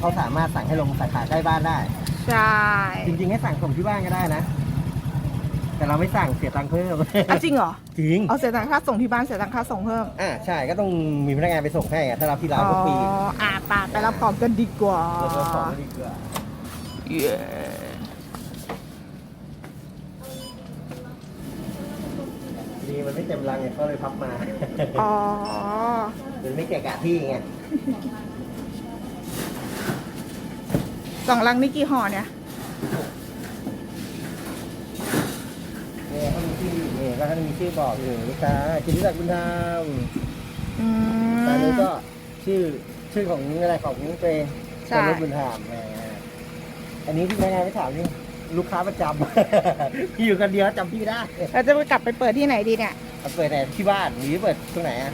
เขาสามารถสั่งให้ลงสาขาใกล้บ้านได้ ใช่จริงๆให้สั่งส่งที่บ้านก็ได้นะ แต่เราไม่สั่งเสียตังค์เพิ่มอะจริงเหรอ จริงเอาเสียตังค่าส่งที่บ้านเสียตังค่าส่งเพิ่ม อ่าใช่ก็ต้องมีพนักงานไปส่งให้อะถ้ารับที่ร้านอ๋อทุกปีอะไปไปรับของกันดีกว่าเราจะส่งก็ดีกว่าเย้ดีมันไม่เต็มรังไงเขาเลยพับมาอ๋อมันไม่เกะกะที่ไง สองลังนี่กี่ห่อเนี่ยเนี่ยเขามีชื่อเนี่ยก็เขามีชื่อบอกอยู่ลูกค้าจิตรศักดิ์บุญธรรมอืมแต่นี้ก็ชื่อชื่อของอะไรของตัวเองใช่คนรุ่นบุญธรรมแหมอันนี้ที่พนักงานไปถามนี่ลูกค้าประจำอยู่กันเดียวจำพี่ไม่ได้เราจะไปกลับไปเปิดที่ไหนดีเนี่ย เอาเปิดแต่ที่บ้านหรือเปิดตรงไหนอะ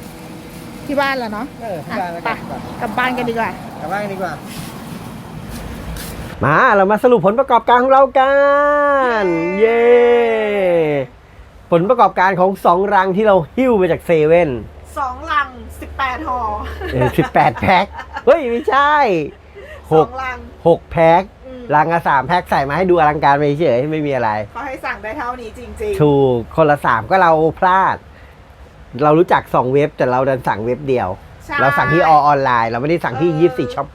ที่บ้านเหรอเนาะ เออที่บ้านแล้วไปกันกลับบ้านกันดีกว่า กลับบ้านกันดีกว่า มาเรามาสรุปผลประกอบการของเรากัน เย้ผลประกอบการของสองรังที่เราหิ้วมาจากเซเว่นสองลังสิบแปดห่อสิบแปดแพ็คเฮ้ย ไม่ใช่หกลังหกแพ็คอืมรังละสามแพ็คใส่มาให้ดูอลังการไปเฉยไม่มีอะไรเขาให้สั่งได้เท่านี้จริงถูก คนละสามก็เราพลาด เรารู้จักสองเว็บแต่เราดันสั่งเว็บเดียวๆใช่เราสั่งที่ออนไลน์ เราไม่ได้สั่งที่เออยี่สิบสี่ช็อป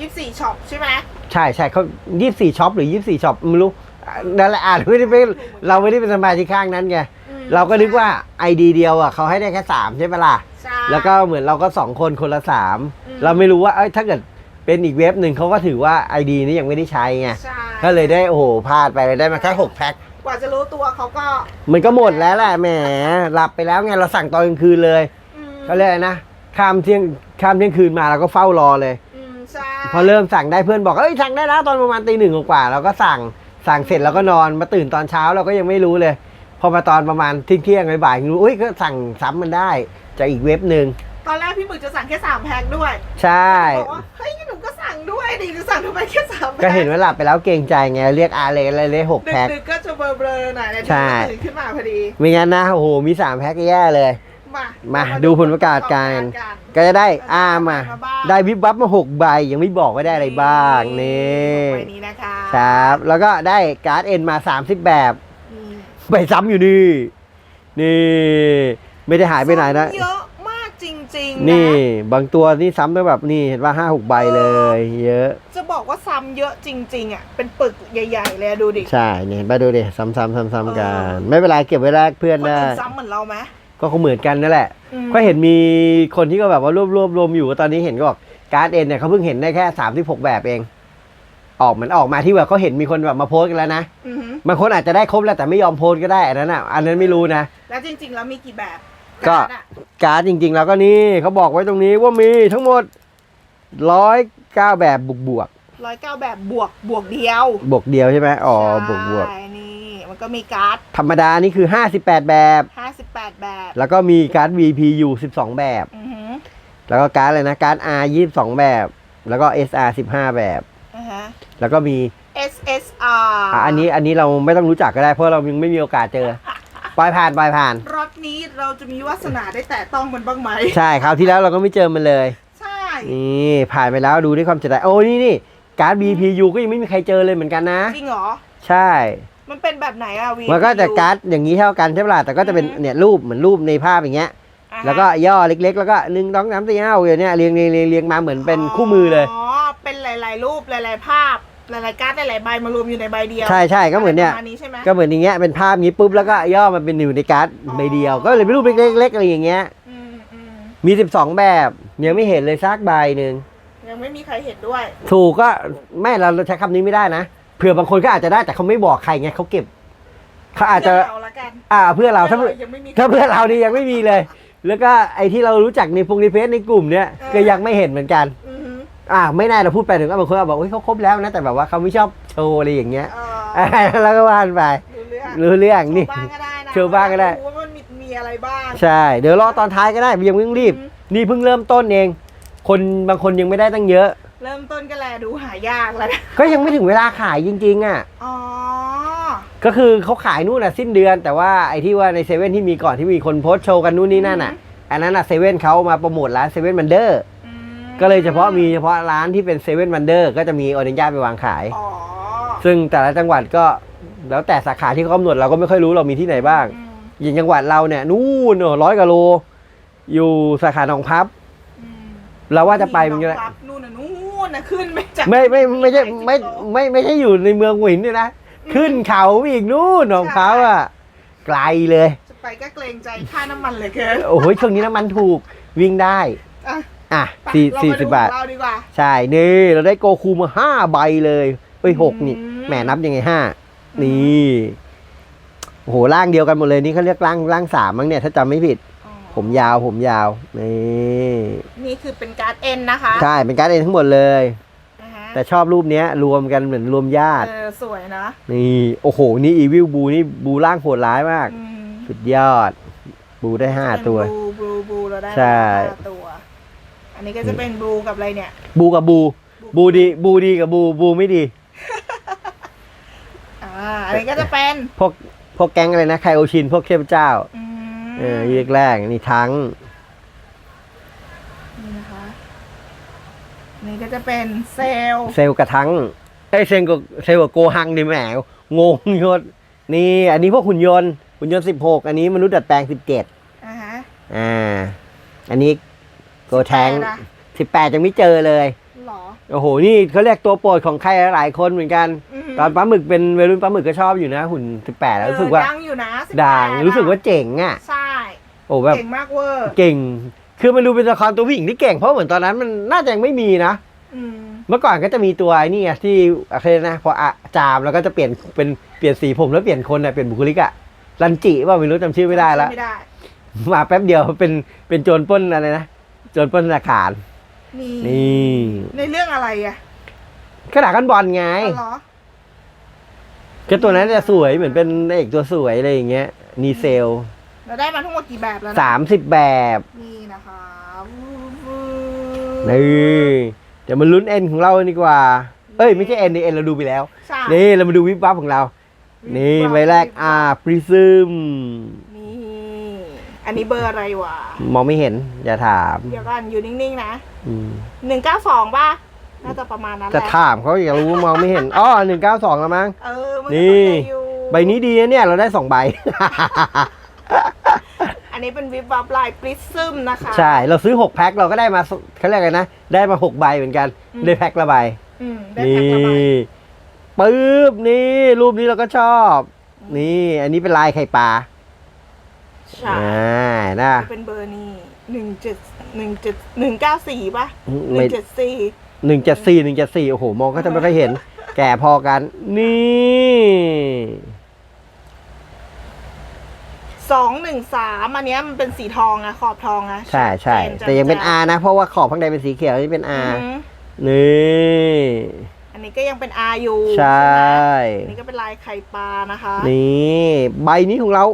ยี่สิบสี่ช็อปใช่ไหมใช่ใช่เขายี่สิบสี่ช็อปหรือยี่สิบสี่ช็อปไม่รู้อะนั่นแหละอ่านไม่ได้เป็นเราไม่ได้เป็นสมาชิกข้างนั้นไงอืมเราก็นึกว่าไอดีเดียวอะเขาให้ได้แค่สามใช่ปะล่ะใช่แล้วก็เหมือนเราก็สองคนคนละสามอืมเราไม่รู้ว่าเอ้ยถ้าเกิดเป็นอีกเว็บหนึ่งเขาก็ถือว่าไอดีนี้ยังไม่ได้ใช้ไงใช่ก็เลยได้โอ้โหพลาดไปเลยได้มาแค่หกแพ็คกว่าจะรู้ตัวเขาก็ มันก็หมดแล้วแหละแหมหลับไปแล้วไงเราสั่งตอนกลางคืนเลยอืมก็เลยกอะไรนะข้ามเที่ยงข้ามเที่ยงคืนมาเราก็เฝ้ารอเลยอืมใช่ พอเริ่มสั่งได้เพื่อนบอกเอ้ยสั่งได้แล้วตอนประมาณตีหนึ่งกว่าๆเราก็สั่งสั่งเสร็จแล้วก็นอนมาตื่นตอนเช้าเราก็ยังไม่รู้เลย พอมาตอนประมาณเที่ยงเที่ยงๆบ่ายๆรู้เอ้ยก็สั่งซ้ำมันได้จากอีกเว็บหนึ่งตอนแรกพี่หมึกจะสั่งแค่สามแพ็คด้วย ใช่บอกว่าเฮ้ยหนูก็สั่งด้วยดิจะสั่งทำไมแค่สามแพ็คก็เห็นว่าหลับไปแล้วเกรงใจไงเรียกอาเลยอะไรเลยหกแพ็คดึกๆก็จะเบลอๆหน่อยนะใช่ตื่นขึ้นมาพอดีไม่งั้นนะโอ้โหมีสามแพ็คก็แย่เลย มามามาดูผลประกาศกันก็จะได้อามาได้วิบวับมาหกใบยังไม่บอกว่าได้อะไรบ้างนี่ใบนี้นะคะครับ แล้วก็ได้การ์ดเอ็นมา 30 แบบอืมใบซ้ำอยู่นี่ นี่ ไม่ได้หายไปไหนนะเยอะมากจริงๆะนี่ บางตัวนี่ซ้ำได้แบบนี่เห็นว่าห้าหกใบเลย เยอะ จะบอกว่าซ้ำเยอะจริง ๆอะเป็นปึกใหญ่ ๆ เลยอะดูดิใช่เนี่ยมาดูดิซ้ำๆซ้ำๆกันเออไม่เป็นไรเก็บไว้แลกเพื่อนคนได้อื่นซ้ำเหมือนเราไหม ก็คงเหมือนกันนั่นแหละ อืม ก็เห็นมีคนที่ก็แบบว่ารวบรวบรวมอยู่ตอนนี้เห็นก็บอกการ์ดเอ็นเนี่ยเขาเพิ่งเห็นได้แค่สามสิบหกแบบเอง ออกเหมือนออกมาที่แบบเขาเห็นมีคนแบบมาโพสต์กันแล้วนะอือหือบางคนอาจจะได้ครบแล้วแต่ไม่ยอมโพสต์ก็ได้อันนั้นอะอันนั้นไม่รู้นะ แล้วจริงๆแล้วมีกี่แบบก็าร์ดอะการ์ดจริง ๆ แล้วก็นี่เขาบอกไว้ตรงนี้ว่ามีทั้งหมดร้อยเก้าแบบบวกบวกร้อยเก้าแบบบวกบวกเดียว บวกเดียวใช่ไหมอ๋อบวกบวก ใช่นี่มัน ก็มีการ์ดธรรมดานี่คือ 58 แบบห้าสิบแปดแบบแล้วก็มีการ์ด VP อยู่12 แบบ อือหือแล้วก็การ์ดอะไรนะ การ์ด R 22 แบบ แล้วก็ SR 15 แบบ อ่าฮะ แล้วก็มี SSR อะอันนี้อันนี้เราไม่ต้องรู้จักก็ได้เพราะเรายังไม่มีโอกาสเจอปล่อยผ่านปล่อยผ่าน รถนี้เราจะมีวาสนาได้แตะต้องมันบ้างไหม ใช่คราวที่แล้วเราก็ไม่เจอมันเลย ใช่ นี่ผ่านไปแล้วดูด้วยความเสียดายโอ้นี่นี่การ์ด VPU ก็ยังไม่มีใครเจอเลยเหมือนกันนะ จริงเหรอ ใช่ มันเป็นแบบไหนอะวีมันก็จะการ์ดอย่างนี้เท่ากันใช่ปะล่ะแต่ก็จะเป็นอือฮึเนี่ยรูปเหมือนรูปในภาพอย่างเงี้ยแล้วก็ย่อเล็ก ๆ แล้วก็หนึ่งสองสามสี่ห้าอย่างเนี้ยเรียงเรียงเรียงเรียงมาเหมือนเป็นคู่มือเลย อ๋อเป็นหลาย ๆ รูปหลาย ๆ ภาพหลายๆการ์ดหลายๆใบมารวมอยู่ในใบเดียวใช่ใช่ก็เหมือนเนี่ย ประมาณนี้ใช่ไหม ก็เหมือนอย่างเงี้ยเป็นภาพงี้ปุ๊บแล้วก็ย่อมาเป็นอยู่ในการ์ดใบเดียว ก็เลยเป็นรูปเล็กๆอะไรอย่างเงี้ยอืมอืมมี 12 แบบยังไม่เห็นเลยสักใบหนึ่งยังไม่มีใครเห็นด้วย ถูกก็ไม่เราใช้คำนี้ไม่ได้นะเผื่อบางคนก็อาจจะได้แต่เขาไม่บอกใครไงเขาเก็บเขาอาจจะ เพื่เราละกันอ่าเพื่อเราถ้าพื่อนยังไม่มีถ้าเพื่อนเรานี่ยังไม่มีเลย แล้วก็ไอ้ที่เรารู้จักในพงในเพจในกลุ่มเนี้ยเออก็ยังไม่เห็นเหมือนกัน อือหืออ่าไม่แน่เราพูดไปถึงก็บางคนอาจบอกเฮ้ยเขาครบแล้วนะแต่แบบว่าเขาไม่ชอบโชว์อะไรอย่างเงี้ยเออแล้วก็ว่านไปรู้เรื่องรู้เรื่องนี่ โชว์บ้างก็ได้นะโชว์บ้างก็ได้รู้ว่ามันมีมีอะไรบ้างใช่ เดี๋ยวรอตอนท้ายก็ได้ยังไม่ต้องรีบอืมนี่เพิ่งเริ่มต้นเอง คนบางคนยังไม่ได้ตั้งเยอะ เริ่มต้นก็แลดูหายากแล้วนะก็ยังไม่ถึงเวลาขายจริงๆอะ อ๋อ ก็คือเขาขายนู่นน่ะสิ้นเดือน แต่ว่าไอ้ที่ว่าในเซเว่นที่มีก่อนที่มีคนโพสต์โชว์กันนู่นนี่นั่นอะ อันนั้นอะเซเว่นเขามาโปรโมทร้านเซเว่นมันเดอร์อืมก็เลยเฉพาะมีเฉพาะร้านที่เป็นเซเว่นวันเดอร์ก็จะมีออเดนย่าไปวางขาย อ๋อซึ่งแต่ละจังหวัดก็แล้วแต่สาขาที่เขากำหนดเราก็ไม่ค่อยรู้เรามีที่ไหนบ้าง อืมอย่างจังหวัดเราเนี่ยนู่นร้อยกว่าโล อยู่สาขาหนองพับ อืมเราว่าจะไปมันนก็ก็นู่นน่ะนู่ นน่ะขึ้นไปจากไม่ไม่ไม่ใช่ไม่สิบโลไม่ไม่ใช่อยู่ในเมืองหัวหินด้วยนะ ขึ้นเขาไปอีกนู่นหนองพับอะไกลเลย จะไปก็เกรงใจค่าน้ำมันเหลยเกินโอ้โหช่วงนี้น้ำมันถูกวิ่งได้อะอะไปสี่เรสี่มสิดูบบาทของเราดีกว่าใช่นี่เราได้โกคูมาห้าใบเลยเอ้ยหกนี่อืมแหมนับยังไงห้านี่โอ้โหร่างเดียวกันหมดเลยนี่เขาเรียกร่างร่างสามมั้งเนี่ยถ้าจำไม่ผิดอ๋อ ผมยาวผมยาวนี่นี่คือเป็นการ์ดเอ็นนะคะใช่เป็นการ์ดเองทั้งหมดเลยนะฮะแต่ชอบรูปเนี้ยรวมกันเหมือนรวมญาติเออสวยนะนี่โอ้โห นี่อีวิลบูนี่บูร่างโหดร้ายมากอืมสุดยอด บูได้ห้าตัวเป็นบลูบลูบลูเราได้ใช่ห้าตัว อันนี้ก็จะเป็นบลูกับอะไรเนี่ย บูกับบู บูดีบูดีกับบูบูไม่ดีอ่าอันนี้ก็จะเป็นพวกพวกแก๊งอะไรนะไคโอชิน พวกเทพเจ้าอืม เออยุคแรกนี่ทั้ง นี่นะคะอันนี่ก็จะเป็นเซลล์เซลล์กระทั้งไอยเซลล์กับเซลล์กับโกหังนี่แหมงงยศนี่ อันนี้พวกหุ่นยนต์หุ่นยนต์สิบหกอันนี้มนุษย์ดัดแปลงสิบเจ็ดอ่าฮะอ่า อันนี้โกแทง18นะสิบแปดยังไม่เจอเลย หรอ โอ้โห นี่เขาเรียกตัวโปรดของใครหลายคนเหมือนกันมตอนปลาหมึกเป็นวัยรุ่นปลาหมึกก็ชอบอยู่นะ หุ่นสิบแปดแล้วรู้สึกว่าเออดังอยู่นะ18ด่างรู้สึกว่าเจ๋งอะ ใช่ โอ้แบบเก่งมากเวอร์เก่ง คือมันดูเป็นละครตัวผู้หญิงที่เก่งเพราะเหมือนตอนนั้นมันน่าจะยังไม่มีนะอืมเมื่อก่อนก็จะมีตัวไอ้นี่ไงที่อะไรนะพออะจามแล้วก็จะเปลี่ยนเป็นเปลี่ยนสีผมแล้วเปลี่ยนคนอะเปลี่ยนบุคลิกอะรันจิว่าไม่รู้จำชื่อไม่ได้ละ ไม่ได้ มาแป๊บเดียวเป็นเป็นโจรปล้นอะไรนะโจรปล้นธนาคาร นี่นี่ในเรื่องอะไรอะขนาดกันบอลไงอ๋อเหรอก็ตัวนั้นจะสวยเหมือนเป็นเอกตัวสวยอะไรอย่างเงี้ยนีเซล เราได้มาทั้งหมดกี่แบบแล้วนะสามสิบแบบนี่นะคะวูวูนี่เดี๋ยวมาลุ้นเอ็นของเราดีกว่า เอ้ยไม่ใช่เอ็นนี่เอ็นเราดูไปแล้ว ใช่นี่เรามาดูวิบวับของเรา นี่ใบแรกอ่าปริซึมนี่อันนี้เบอร์อะไรวะ มองไม่เห็น อย่าถาม เดี๋ยวก่อนอยู่นิ่งๆนะอืมหนึ่งเก้าสองป่ะ น่าจะประมาณนั้นแหจะละถามเขาอยากรู้มองไม่เห็น อ๋อหนึ่งเก้าสองแล้วมั้ง เออมันนี่ก็ตัวใหญ่อยู่ใบนี้ดีนะเนี่ย เราได้สองใบ อันนี้เป็นวิบวับลายปริซึมนะคะ ใช่ เราซื้อหกแพ็คเราก็ได้มาสเขาเรียกอะไรนะ ได้มาหกใบเหมือนกัน อืม ได้แพ็คละใบอืมได้นีแพ็คละใบ่ปึ๊บนี่ รูปนี้เราก็ชอบ นี่ อันนี้เป็นลายไข่ปลาใช่อ่านะเป็นเบอร์นี่หนึ่งเจ็ดหนึ่งเจ็ดหนึ่งเก้าสี่ป่ะหไม่นึ่งเจ็ดสี่ หนึ่งเจ็ดสี่หนึ่งเจ็ดสี่โอ้โห มองก็จะไม่ค่อยเห็น แก่พอกัน นี่ สองหนึ่งสามอันเนี้ยมันเป็นสีทองอะขอบทองอะใช่ใช่จนแต่ยังเป็นจ้ R นะ เพราะว่าขอบข้างในเป็นสีเขียวนี่เป็นอื R อหือนี่อันนี้ก็ยังเป็น R อยู่ใช่ไหมอันนี้ก็เป็นลายไข่ปลานะคะ นี่ใบนี้ของเรา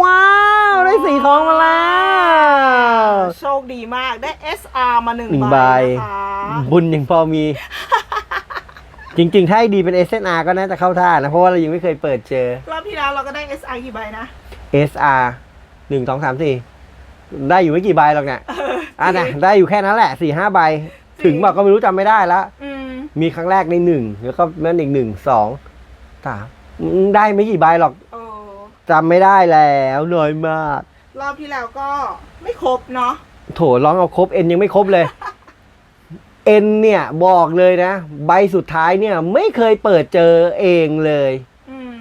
ว้าว ได้สีทองมาแล้ว โชคดีมากได้ SR มาหนึ่งหนึ่งใบใบนะคะบุญยังพอมี จริง ๆ ถ้าให้ดีเป็น SNR ก็น่าจะเข้าท่านะ เพราะว่าเรายังไม่เคยเปิดเจอ รอบที่แล้วเราก็ได้ SR กี่ใบนะ SR หนึ่งสองสามสี่ได้อยู่ไม่กี่ใบหรอกเนี่ยอะนะได้อยู่แค่นั้นแหละสี่ห้าใบ ถึงบอกก็ไม่รู้จำไม่ได้ละอืมมีครั้งแรกในหนึ่งแล้วก็นั่นอีกหนึ่งสองสามอืมได้ไม่กี่ใบหรอกโอ้จำไม่ได้แล้วน้อยมาก รอบที่แล้วก็ไม่ครบเนาะโถร้องเอาครบเอ็นยังไม่ครบเลย เอ็นเนี่ยบอกเลยนะ ใบสุดท้ายเนี่ย ไม่เคยเปิดเจอเองเลย อืม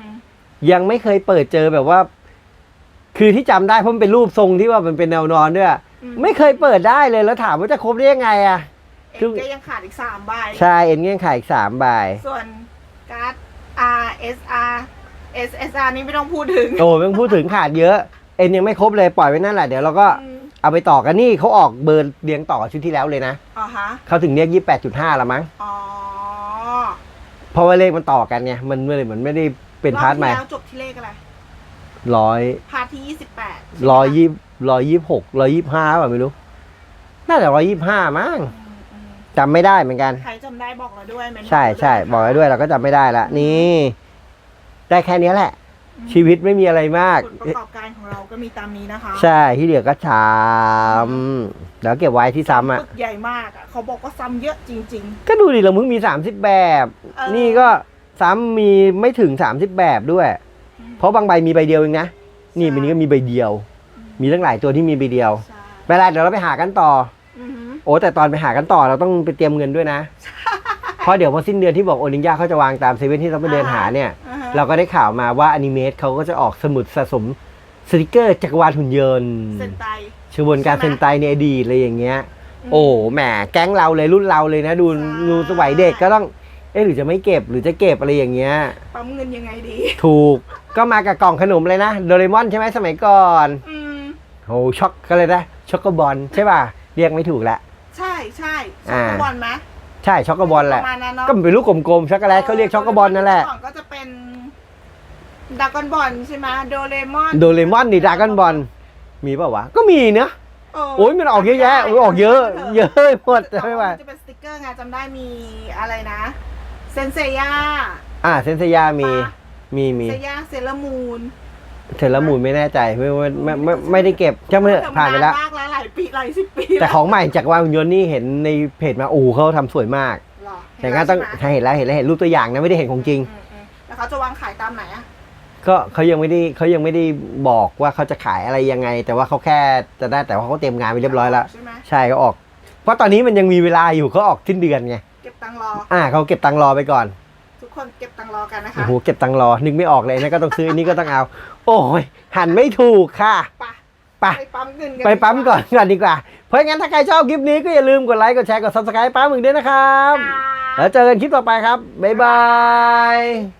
ยังไม่เคยเปิดเจอแบบว่า คือที่จำได้เพราะมันเป็นรูปทรงที่ว่ามันเป็นแนวนอนด้วยอืไม่เคยเปิดได้เลยแล้วถามว่าจะครบได้ยังไงอะเอ็นก็ยังขาดอีกสามใบ ใช่เอ็นเงี้ยขายอีกสามใบส่วนการ์ด R SR SSR นี่ไม่ต้องพูดถึงโอ้ไม่ต้องพูดถึงขาดเยอะ เอ็นยังไม่ครบเลยปล่อยไว้นั่นแหละเดี๋ยวเราก็อืมเอาไปต่อกันนี่เขาออกเบอร์เรียงต่อกับชุดที่แล้วเลยนะอ๋อฮะ เขาถึงเรียกยี่แปดจุดห้าละมั้งอ๋อเพราะว่าเลขมันต่อกันไงมันไม่ได้เหมือนไม่ได้เป็นพาร์ทใหม่อบที่แล้วจบที่เลขอะไร ร้อยพาร์ทที่ยี่สิบแปดร้อยยี่ร้อยยี่หกร้อยยี่ห้าป่ะไม่รู้ น่าจะร้อยยี่ห้ามั้งจำไม่ได้เหมือนกัน ใครจำได้บอกเราด้วยเมนใช่ใช่บอกไว้ด้วยเราก็จำไม่ได้ละนี่ ได้แค่เนี้ยแหละอชีวิตไม่มีอะไรมาก ผลประกอบการของเราก็มีตามนี้นะคะ ใช่ที่เหลือก็ชามแล้วเก็บไว้ที่ซ้ำอะปึกใหญ่มากอะเขาบอกว่าซ้ำเยอะจริงก็ดูดิเรามึงมี30แบบเออนี่ก็ซ้ำมีไม่ถึง30แบบด้วย เพราะบางใบมีใบเดียวเองนะ นี่มันนี้ก็มีใบเดียว มีตั้งหลายตัวที่มีใบเดียวๆใช่ไม่เป็นไรเดี๋ยวเราไปหากันต่ออือหือโอ้แต่ตอนไปหากันต่อเราต้องไปเตรียมเงินด้วยนะเพราะเดี๋ยวพอสิ้นเดือนที่บอกโอลินยาเขาจะวางตามเซเว่นที่เราไปเดินหาเนี่ยอ่าฮะเราก็ได้ข่าวมาว่าอนิเมะเขาก็จะออกสมุดสะสมสติกเกอร์จักรวาลหุ่นยนต์เซนไตชวนการใช่ไหมเซนไตในอดีตอะไรอย่างเงี้ย โอ้แหมแก๊งเราเลยรุ่นเราเลยนะ ดูใช่ดูสมัยเด็กก็ต้องเอ๊ะหรือจะไม่เก็บหรือจะเก็บอะไรอย่างเงี้ยปั๊มเงินยังไงดี ถูก ก็มากับกล่องขนมเลยนะโดเรมอนใช่ไหมสมัยก่อนอืมโหช็อกก็เลยนะช็อกโกบอลใช่ป่ะเรียกไม่ถูกละ ใช่ใช่ช็อ่าอกโกบอลไหมใช่ช็อกโกบอลแหละประมาณนั้นเนาะก็มันเป็นลูกกลมๆช็อกโกแลตเขาเรียกช็อกโกบอลนั่นแหละก่อนก็จะเป็นดากอนบอลใช่ไหมโดเรมอนโดเรมอนนี่ดากอนบอลมีเปล่าวะก็มีเนอะเโอ้ยมันออกเยอะแยะโอ้ยออกเยอะ เยอะหมดแต่ใช่ว่าไหมมันจะเป็นสติกเกอร์ไงจำได้มีอะไรนะเซนเซย่าอ่าเซนเซยามี มีมีเซย่าเซเลมูนเทเลมูนไม่แน่ใจไม่ไม่ไม่ไม่ไม่ได้เก็บช่างมันเถอะผ่านไปแล้วมากแล้วหลายปีหลายสิบปีแต่ของใหม่จากรวาลหุ่นยนต์นี่เห็นในเพจมาโอ้โหเขาทำสวยมากหรอแต่ก็ต้องเห็นแล้วใช่ไหมเห็นแล้วเห็นแล้วเห็นรูปตัวอย่างนะไม่ได้เห็นของจริง อืมอืมแล้วเขาจะวางขายตามไหนอะก็เขายังไม่ได้เขายังไม่ได้บอกว่าเขาจะขายอะไรยังไง แต่ว่าเขาแค่จะได้แต่ว่าเขาเตรียมงานไปเรียบร้อยแล้ว ใช่ไหมใช่เขาออก เพราะตอนนี้มันยังมีเวลาอยู่เขาออกสิ้นเดือนไง เก็บตังค์รออ่าเขาเก็บตังค์รอไปก่อนทุก คนเก็บตังค์รอกันนะโอ้คะโหเก็บตังค์รอนึกไม่ออกเลยอันนะก็ต้องซื้ออันนี้ก็ต้องเอา โอ้ยหันไม่ถูกค่ะไปไปไปปั๊มเงินกันไปปั๊มก่อนก่อนดีกว่า เพราะงั้นถ้าใครชอบคลิปนี้ก็อย่าลืมกดไลค์กดแชร์กด subscribe ป้ามึงด้วยนะครับค่ะแล้วเจอกันคลิปต่อไปครับบ๊ายบาย